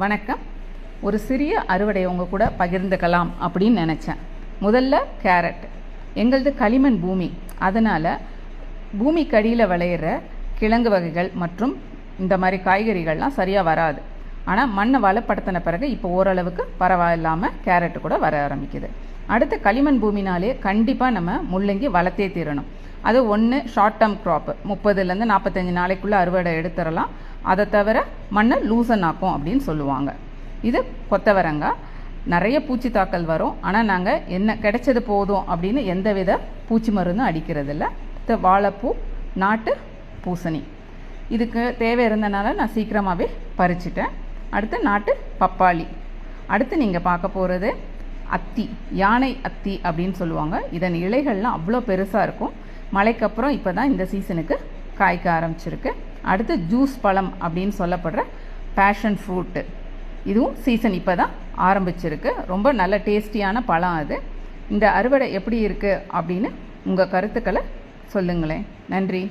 வணக்கம். ஒரு சிறிய அறுவடை உங்கள் கூட பகிர்ந்துக்கலாம் அப்படின்னு நினச்சேன். முதல்ல கேரட். எங்களது களிமண் பூமி. அதனால் பூமிக்கு அடியில் விளையிற கிழங்கு வகைகள் மற்றும் இந்த மாதிரி காய்கறிகள்லாம் சரியாக வராது. ஆனால் மண்ணை வளப்படுத்தின பிறகு இப்போ ஓரளவுக்கு பரவாயில்லாமல் கேரட் கூட வர ஆரம்பிக்குது. அடுத்து களிமண் பூமினாலே கண்டிப்பாக நம்ம முள்ளங்கி வளர்த்தே தீரணும். அது ஒன்று ஷார்ட் டேர்ம் க்ராப்பு முப்பதுலேருந்து நாற்பத்தஞ்சு நாளைக்குள்ளே அறுவடை எடுத்துடலாம். அதை தவிர மண்ணை லூசன் ஆக்கும் அப்படின்னு சொல்லுவாங்க. இது கொத்தவரங்காய் நிறைய பூச்சி தாக்கல் வரும். ஆனால் நாங்கள் என்ன கிடைச்சது போதும் அப்படின்னு எந்தவித பூச்சி மருந்தும் அடிக்கிறதில்ல. அடுத்து வாழைப்பூ நாட்டு பூசணி. இதுக்கு தேவை இருந்தனால நான் சீக்கிரமாகவே பறிச்சிட்டேன். அடுத்து நாட்டு பப்பாளி. அடுத்து நீங்கள் பார்க்க போகிறது அத்தி யானை அத்தி அப்படின்னு சொல்லுவாங்க. இதன் இலைகள்லாம் அவ்வளோ பெருசாக இருக்கும். மழைக்கப்புறம் இப்போ தான் இந்த சீசனுக்கு காய்க்க ஆரம்பிச்சிருக்கு. அடுத்து ஜூஸ் பழம் அப்படின்னு சொல்லப்படுற பேஷன் ஃப்ரூட்டு இதுவும் சீசன் இப்போ தான் ஆரம்பிச்சிருக்கு. ரொம்ப நல்ல டேஸ்டியான பழம் அது. இந்த அறுவடை எப்படி இருக்குது அப்படின்னு உங்கள் கருத்துக்களை சொல்லுங்களேன். நன்றி.